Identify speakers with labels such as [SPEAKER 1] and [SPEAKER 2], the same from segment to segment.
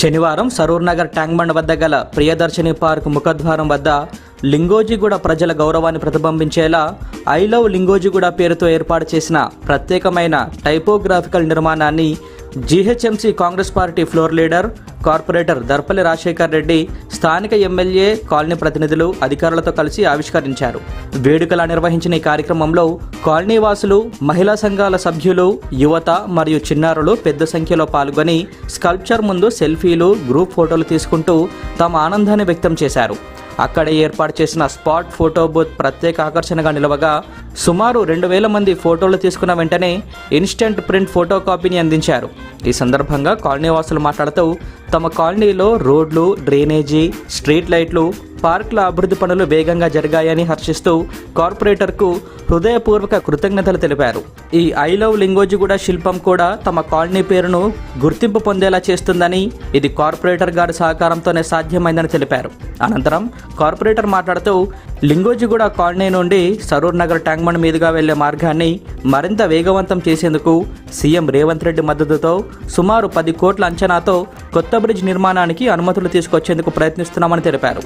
[SPEAKER 1] శనివారం Saroor Nagar tank bund వద్ద గల ప్రియదర్శిని పార్క్ ముఖద్వారం వద్ద లింగోజిగూడ ప్రజల గౌరవాన్ని ప్రతిబింబించేలా ఐ లవ్ లింగోజిగూడ పేరుతో ఏర్పాటు చేసిన ప్రత్యేకమైన టైపోగ్రాఫికల్ నిర్మాణాన్ని GHMC Congress party floor leader corporator Darpalli Rajasekhar Reddy స్థానిక ఎమ్మెల్యే కాలనీ ప్రతినిధులు అధికారులతో కలిసి ఆవిష్కరించారు. వేడుకలా నిర్వహించిన ఈ కార్యక్రమంలో కాలనీ వాసులు మహిళా సంఘాల సభ్యులు యువత మరియు చిన్నారులు పెద్ద సంఖ్యలో పాల్గొని స్కల్ప్చర్ ముందు సెల్ఫీలు గ్రూప్ ఫోటోలు తీసుకుంటూ తమ ఆనందాన్ని వ్యక్తం చేశారు. అక్కడే ఏర్పాటు చేసిన స్పాట్ ఫోటో బూత్ ప్రత్యేక ఆకర్షణగా నిలవగా సుమారు రెండు వేల మంది ఫోటోలు తీసుకున్న వెంటనే ఇన్స్టెంట్ ప్రింట్ ఫోటో కాపీని అందించారు. ఈ సందర్భంగా కాలనీ వాసులు మాట్లాడుతూ తమ కాలనీలో రోడ్లు డ్రైనేజీ స్ట్రీట్ లైట్లు పార్కుల అభివృద్ధి పనులు వేగంగా జరిగాయని హర్షిస్తూ కార్పొరేటర్కు హృదయపూర్వక కృతజ్ఞతలు తెలిపారు. ఈ ఐ లవ్ లింగోజిగూడ శిల్పం కూడా తమ కాలనీ పేరును గుర్తింపు పొందేలా చేస్తుందని ఇది కార్పొరేటర్ గారి సహకారంతోనే సాధ్యమైందని తెలిపారు. అనంతరం కార్పొరేటర్ మాట్లాడుతూ లింగోజిగూడ కాలనీ నుండి సరూర్ నగర్ ట్యాంక్ బండ్ మీదుగా వెళ్ళే మార్గాన్ని మరింత వేగవంతం చేసేందుకు సీఎం రేవంత్ రెడ్డి మద్దతుతో సుమారు పది కోట్ల అంచనాతో కొత్త బ్రిడ్జ్ నిర్మాణానికి అనుమతులు తీసుకొచ్చేందుకు ప్రయత్నిస్తున్నామని తెలిపారు.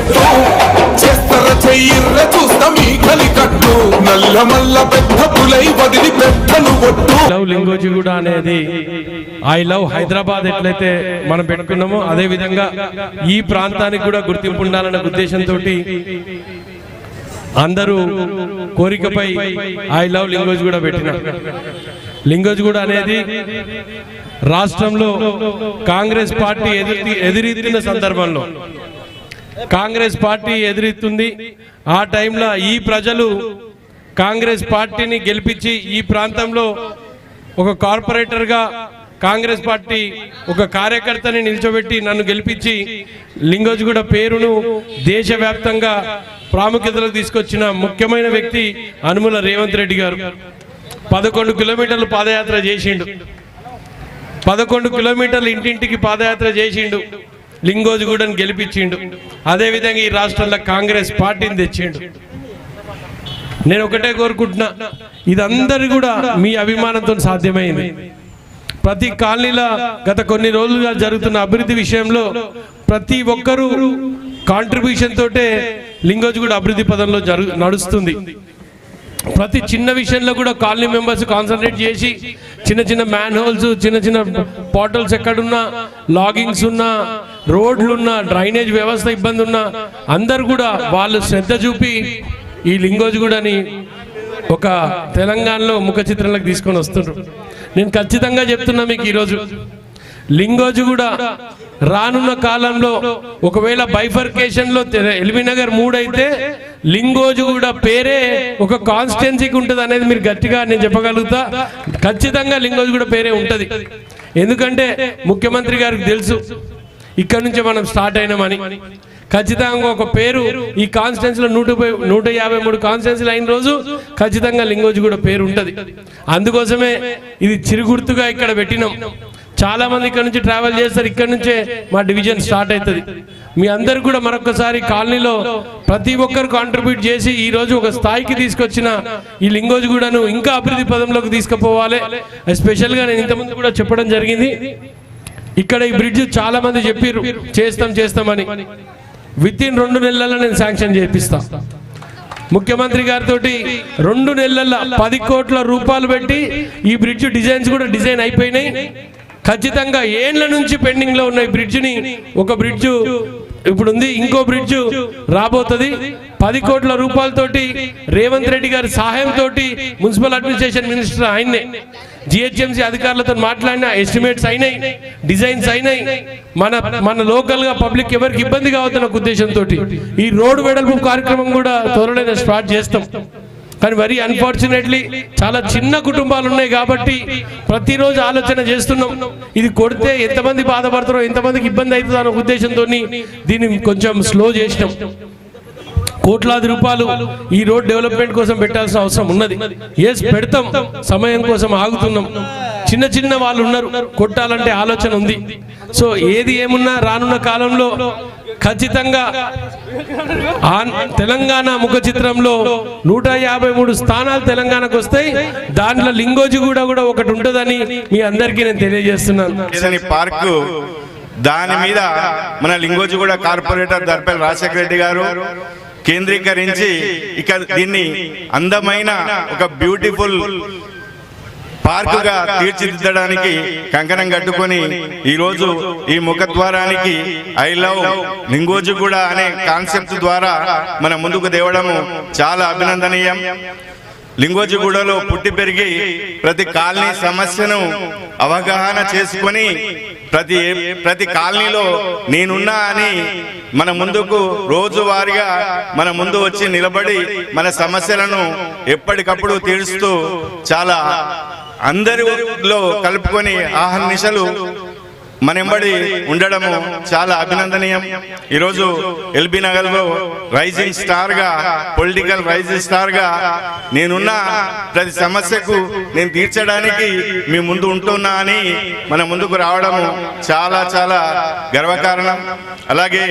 [SPEAKER 2] ఒక్కొక్క చేస్తర చెయ్యిర్ర చూస్తా మీ కలికట్టు. నల్ల మల్ల పెద్ద పులై వదిలి పెట్టను ఒట్టు.
[SPEAKER 3] లవ్ లింగోజిగూడ అనేది. ఐ లవ్ హైదరాబాద్ ఎట్లయితే మనం పెట్టుకున్నామో అదే విధంగా ఈ ప్రాంతానికి కూడా గుర్తింపు ఉండాలనే ఉద్దేశంతో అందరూ కోరికపై ఐ లవ్ లింగోజ్ కూడా పెట్టిన. లింగోజ్ కూడా అనేది రాష్ట్రంలో కాంగ్రెస్ పార్టీ ఎదురు ఎదురెత్తిన సందర్భంలో కాంగ్రెస్ పార్టీ ఎదురెత్తుంది ఆ టైంలో ఈ ప్రజలు కాంగ్రెస్ పార్టీని గెలిపించి ఈ ప్రాంతంలో ఒక కార్పొరేటర్గా కాంగ్రెస్ పార్టీ ఒక కార్యకర్తని నిల్చోబెట్టి నన్ను గెలిపించి లింగోజ్గూడ పేరును దేశవ్యాప్తంగా ప్రాముఖ్యతలో తీసుకొచ్చిన ముఖ్యమైన వ్యక్తి అనుముల రేవంత్ రెడ్డి గారు. పదకొండు కిలోమీటర్లు పాదయాత్ర చేసిండు. పదకొండు కిలోమీటర్లు ఇంటింటికి పాదయాత్ర చేసిండు. లింగోజిగూడని గెలిపించిండు. అదేవిధంగా ఈ రాష్ట్రంలో కాంగ్రెస్ పార్టీని తెచ్చిండు. నేను ఒకటే కోరుకుంటున్నా ఇదందరి కూడా మీ అభిమానంతో సాధ్యమైంది. ప్రతి కాలనీలో గత కొన్ని రోజులుగా జరుగుతున్న అభివృద్ధి విషయంలో ప్రతి ఒక్కరూ కాంట్రిబ్యూషన్ తోటే లింగోజిగూడ కూడా అభివృద్ధి పదంలో జరు నడుస్తుంది. ప్రతి చిన్న విషయంలో కూడా కాలనీ మెంబర్స్ కాన్సన్ట్రేట్ చేసి చిన్న చిన్న మ్యాన్ హోల్స్ చిన్న చిన్న పోర్టల్స్ ఎక్కడున్నా లాగింగ్స్ ఉన్నా రోడ్లున్నా డ్రైనేజ్ వ్యవస్థ ఇబ్బంది ఉన్నా అందరు కూడా వాళ్ళు శ్రద్ధ చూపి ఈ లింగోజ్ కూడాని ఒక తెలంగాణలో ముఖ చిత్రంలోకి తీసుకొని వస్తున్నారు నేను ఖచ్చితంగా చెప్తున్నా మీకు ఈరోజు లింగోజు కూడా రానున్న కాలంలో ఒకవేళ బైఫర్కేషన్లో ఎల్బీ నగర్ మూడు అయితే లింగోజు కూడా పేరే ఒక కాన్స్టిట్యున్సీకి ఉంటుంది అనేది మీరు గట్టిగా నేను చెప్పగలుగుతా. ఖచ్చితంగా లింగోజు కూడా పేరే ఉంటుంది. ఎందుకంటే ముఖ్యమంత్రి గారికి తెలుసు ఇక్కడ నుంచి మనం స్టార్ట్ అయినామని. ఖచ్చితంగా ఒక పేరు ఈ కాన్స్టిట్యున్సీలో నూట నూట యాభై మూడు కాన్స్టెన్స్లు అయిన రోజు ఖచ్చితంగా లింగోజు కూడా పేరు ఉంటుంది. అందుకోసమే ఇది చిరుగుర్తుగా ఇక్కడ పెట్టినాం. చాలా మంది ఇక్కడ నుంచి ట్రావెల్ చేస్తారు ఇక్కడ నుంచే మా డివిజన్ స్టార్ట్ అవుతుంది మీ అందరు కూడా మరొకసారి కాలనీలో ప్రతి ఒక్కరు కాంట్రిబ్యూట్ చేసి ఈ రోజు ఒక స్థాయికి తీసుకొచ్చిన ఈ లింగోజ్ కూడాను ఇంకా అభివృద్ధి పదంలోకి తీసుకుపోవాలి. ఎస్పెషల్గా నేను ఇంతకుముందు కూడా చెప్పడం జరిగింది. ఇక్కడ ఈ బ్రిడ్జ్ చాలా మంది చెప్పారు చేస్తాం చేస్తామని. విత్ ఇన్ రెండు నెలల్లో నేను శాంక్షన్ చేపిస్తా. ముఖ్యమంత్రి గారితో రెండు నెలల పది కోట్ల రూపాయలు పెట్టి ఈ బ్రిడ్జ్ డిజైన్స్ కూడా డిజైన్ అయిపోయినాయి. ఖచ్చితంగా ఏండ్ల నుంచి పెండింగ్లో ఉన్న ఈ బ్రిడ్జ్ని ఒక బ్రిడ్జ్ ఇప్పుడు ఉంది ఇంకో బ్రిడ్జ్ రాబోతుంది. పది కోట్ల రూపాయలతోటి రేవంత్ రెడ్డి గారి సహాయంతో మున్సిపల్ అడ్మినిస్ట్రేషన్ మినిస్టర్ ఆయన్నే జిహెచ్ఎంసీ అధికారులతో మాట్లాడిన ఎస్టిమేట్స్ అయినాయి డిజైన్స్ అయినాయి. మన మన లోకల్గా పబ్లిక్ ఎవరికి ఇబ్బంది కావద్దు ఉద్దేశంతో ఈ రోడ్డు వెడల్పు కార్యక్రమం కూడా త్వరలో స్టార్ట్ చేస్తాం. కానీ వెరీ అన్ఫార్చునేట్లీ చాలా చిన్న కుటుంబాలు ఉన్నాయి కాబట్టి ప్రతిరోజు ఆలోచన చేస్తున్నాం. ఇది కొడితే ఎంతమంది బాధపడతారో ఎంతమందికి ఇబ్బంది అవుతుందో అనే ఉద్దేశంతో దీన్ని కొంచెం స్లో చేసినాం. కోట్లాది రూపాయలు ఈ రోడ్ డెవలప్మెంట్ కోసం పెట్టాల్సిన అవసరం ఉన్నది. ఎస్ పెడతాం. సమయం కోసం ఆగుతున్నాం. చిన్న చిన్న వాళ్ళు ఉన్నారు కొట్టాలంటే ఆలోచన ఉంది. సో ఏది ఏమున్నా రానున్న కాలంలో ఖచ్చితంగా ఆన్- తెలంగాణ ముఖ చిత్రంలో నూట యాభై మూడు స్థానాలు తెలంగాణకు వస్తాయి. దాంట్లో లింగోజి కూడా కూడా ఒకటి ఉంటుందని మీ అందరికీ నేను తెలియజేస్తున్నాను.
[SPEAKER 4] పార్కు దాని మీద మన లింగోజిగూడ కార్పొరేటర్ దర్పల్ రాజశేఖర రెడ్డి గారు కేంద్రీకరించి ఇక దీన్ని అందమైన ఒక బ్యూటిఫుల్ పార్కుగా తీర్చిదిద్దడానికి కంకణం కట్టుకొని ఈ రోజు ఈ ముఖద్వారానికి ఐ లవ్ లింగోజిగూడ అనే కాన్సెప్ట్ ద్వారా మన ముందుకు తేవడము చాలా అభినందనీయం. లింగోజిగూడలో పుట్టి పెరిగి ప్రతి కాలనీ సమస్యను అవగాహన చేసుకొని ప్రతి ప్రతి కాలనీలో నేనున్నా అని మన ముందుకు రోజువారీగా మన ముందు వచ్చి నిలబడి మన సమస్యలను ఎప్పటికప్పుడు తీరుస్తూ చాలా అందరిలో కలుపుకొని ఆహర్నిశలు మన ఎంబడి ఉండడం చాలా అభినందనీయం. ఈరోజు ఎల్బీ నగర్లో రైజింగ్ స్టార్గా పొలిటికల్ రైజింగ్ స్టార్గా నేనున్న. ప్రతి సమస్యకు నేను తీర్చడానికి మీ ముందు ఉంటున్నా అని మన ముందుకు రావడం చాలా చాలా గర్వకారణం. అలాగే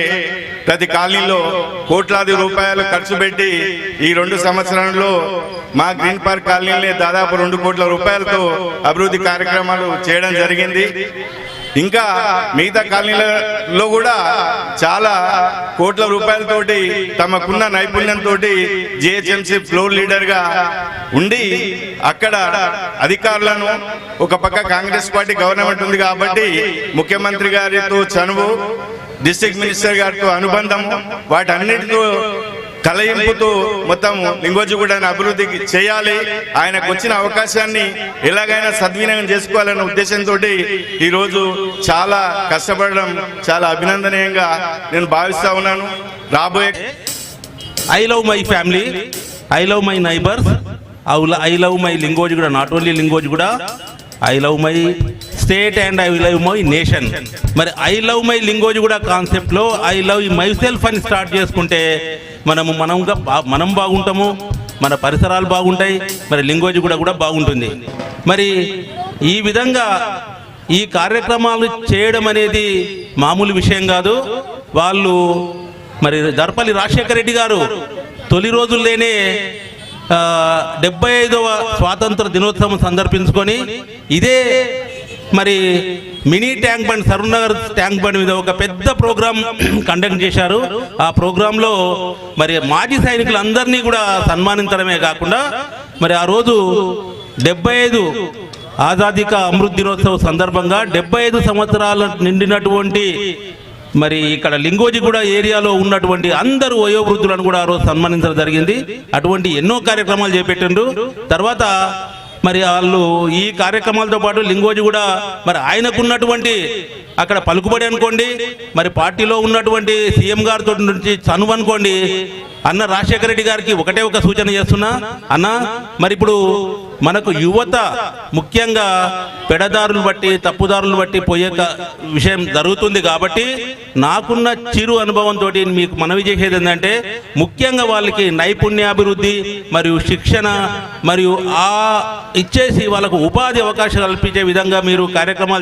[SPEAKER 4] ప్రతి కాలనీలో కోట్లాది రూపాయలు ఖర్చు పెట్టి ఈ రెండు సంవత్సరాల్లో మా గ్రీన్ పార్క్ కాలనీలే దాదాపు రెండు కోట్ల రూపాయలతో అభివృద్ధి కార్యక్రమాలు చేయడం జరిగింది. ఇంకా మిగతా కాలనీలలో కూడా చాలా కోట్ల రూపాయలతోటి తమకున్న నైపుణ్యంతో జిహెచ్ఎంసీ ఫ్లోర్ లీడర్గా ఉండి అక్కడ అధికారులను ఒక పక్క కాంగ్రెస్ పార్టీ గవర్నమెంట్ ఉంది కాబట్టి ముఖ్యమంత్రి గారితో చనువు డిస్ట్రిక్ట్ మినిస్టర్ గారితో అనుబంధం వాటన్నిటితో కలయింపుతో మొత్తం లింగోజిగూడని అభివృద్ధి చేయాలి. ఆయనకు వచ్చిన అవకాశాన్ని ఎలాగైనా సద్వినియోగం చేసుకోవాలనే ఉద్దేశంతో ఈరోజు చాలా కష్టపడడం చాలా అభినందనీయంగా నేను భావిస్తా ఉన్నాను. రాబోయే
[SPEAKER 5] I love my family I love my neighbours I love my Lingoj కూడా నాట్ ఓన్లీ లింగోజు కూడా I love my state and I love my nation మరి ఐ లవ్ మై లింగోజ్ కూడా కాన్సెప్ట్లో ఐ లవ్ మై సెల్ఫ్ అని స్టార్ట్ చేసుకుంటే మనము మనంగా బా- మనం బాగుంటాము మన పరిసరాలు బాగుంటాయి మరి లింగోజ్ కూడా కూడా బాగుంటుంది. మరి ఈ విధంగా ఈ కార్యక్రమాలు చేయడం అనేది మామూలు విషయం కాదు. వాళ్ళు మరి దర్పల్లి రాజశేఖర రెడ్డి గారు తొలి రోజుల్లోనే డెబ్బై ఐదవ స్వాతంత్ర దినోత్సవం సందర్భించుకొని ఇదే మరి mini tank bund Saroornagar tank bund మీద ఒక పెద్ద ప్రోగ్రాం కండక్ట్ చేశారు. ఆ ప్రోగ్రాంలో మరి మాజీ సైనికులందరినీ కూడా సన్మానించడమే కాకుండా మరి ఆ రోజు డెబ్బై ఐదు ఆజాదిక అమృత్ దినోత్సవ సందర్భంగా డెబ్బై ఐదు సంవత్సరాలు నిండినటువంటి మరి ఇక్కడ లింగోజిగూడ ఏరియాలో ఉన్నటువంటి అందరు వయోవృద్ధులను కూడా ఆ రోజు సన్మానించడం జరిగింది. అటువంటి ఎన్నో కార్యక్రమాలు చేపట్టిండ్రు. తర్వాత మరి వాళ్ళు ఈ కార్యక్రమాలతో పాటు లింగోజీ కూడా మరి ఆయనకున్నటువంటి అక్కడ పలుకుబడి అనుకోండి మరి పార్టీలో ఉన్నటువంటి సీఎం గారితో నుంచి చనువు అనుకోండి అన్న రాజశేఖర రెడ్డి గారికి ఒకటే ఒక సూచన చేస్తున్నా అన్న మరి ఇప్పుడు మనకు యువత ముఖ్యంగా పెడదారులు బట్టి తప్పుదారులు బట్టి పోయే విషయం జరుగుతుంది కాబట్టి నాకున్న చిరు అనుభవంతో మీకు మనవి చేసేది ఏంటంటే ముఖ్యంగా వాళ్ళకి నైపుణ్యాభివృద్ధి మరియు శిక్షణ మరియు ఆ ఇచ్చేసి వాళ్ళకు ఉపాధి అవకాశాలు కల్పించే విధంగా మీరు కార్యక్రమాలు